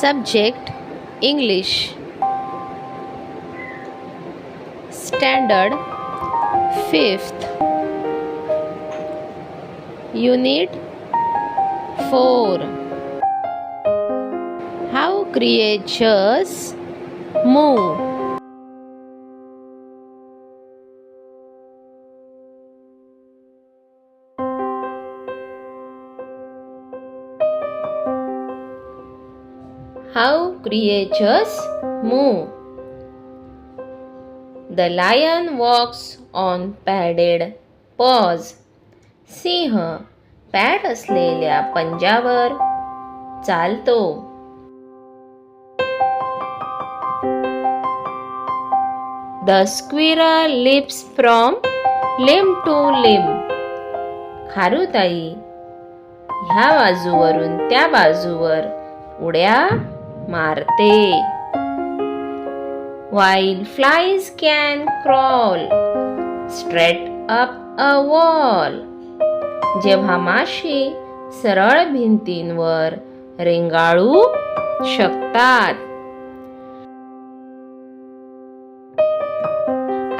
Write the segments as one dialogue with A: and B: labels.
A: Subject English. Standard 5th. Unit 4. How creatures move. how creatures move. The lion walks on padded paws. सिंह pad असलेल्या पंजावर चालतो. The squirrel leaps from limb to limb खारुताई ह्या बाजूवरून त्या बाजूवर उड्या मारते. While flies can crawl straight up a wall जेव्हा माशी सरळ भिंतींवर रेंगाळू शकतात.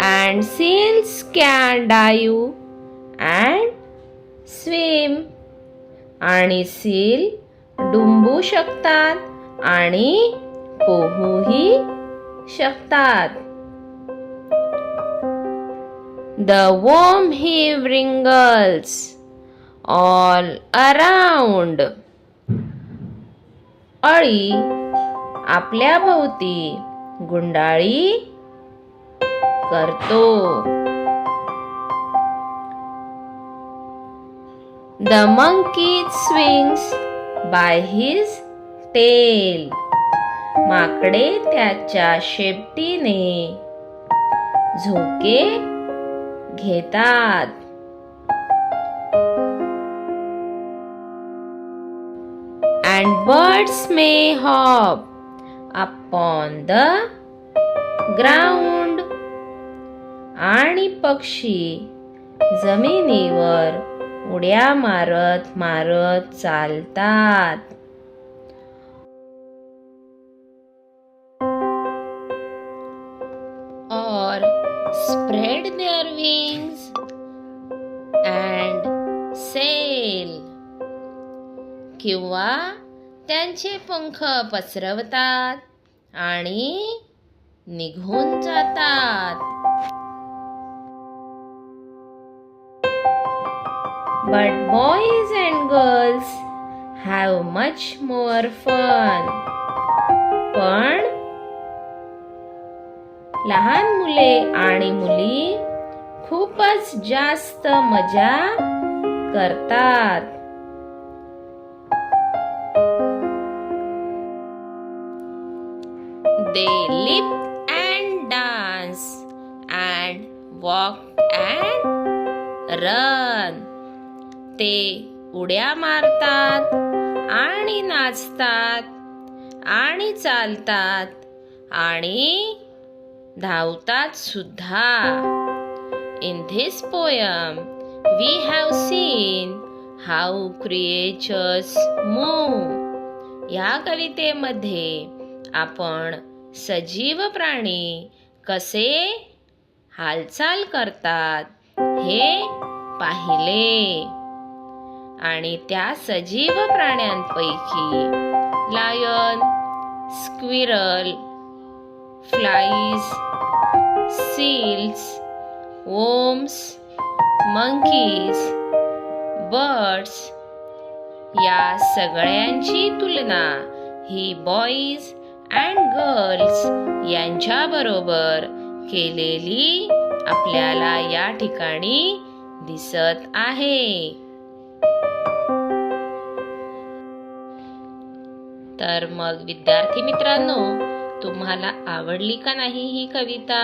A: And seals can dive and swim आणि सील डुंबू शकतात. आणि पोहूही शकतात. The worm he wriggles all around अळी आपल्या भोवती गुंडाळी करतो. The monkey swings by his tail माकडे त्याच्या शेपटीने झोके घेतात. And birds may hop upon the ground आणि पक्षी जमिनीवर उड्या मारत मारत चालतात. Spread their wings and sail किंवा त्यांचे पंख पसरवतात आणि निघून जातात But boys and girls have much more fun. पण लहान मुले आणि मुली खूपच जास्त मजा करतात. They leap and dance and walk and run ते उड्या मारतात आणि नाचतात आणि चालतात आणि धावतात सुद्धा. In this poem we have seen how creatures move या कवितेमध्ये आपण सजीव प्राणी कसे हालचाल करतात हे पाहिले. आणि त्या सजीव प्राण्यांपैकी lion squirrel flies seals worms monkeys birds या सगळ्यांची तुलना ही बॉईज अँड गर्ल्स यांच्याबरोबर केलेली आपल्याला या ठिकाणी दिसत आहे. तर मग विद्यार्थी मित्रांनो तुम्हाला आवडली का नाही ही कविता?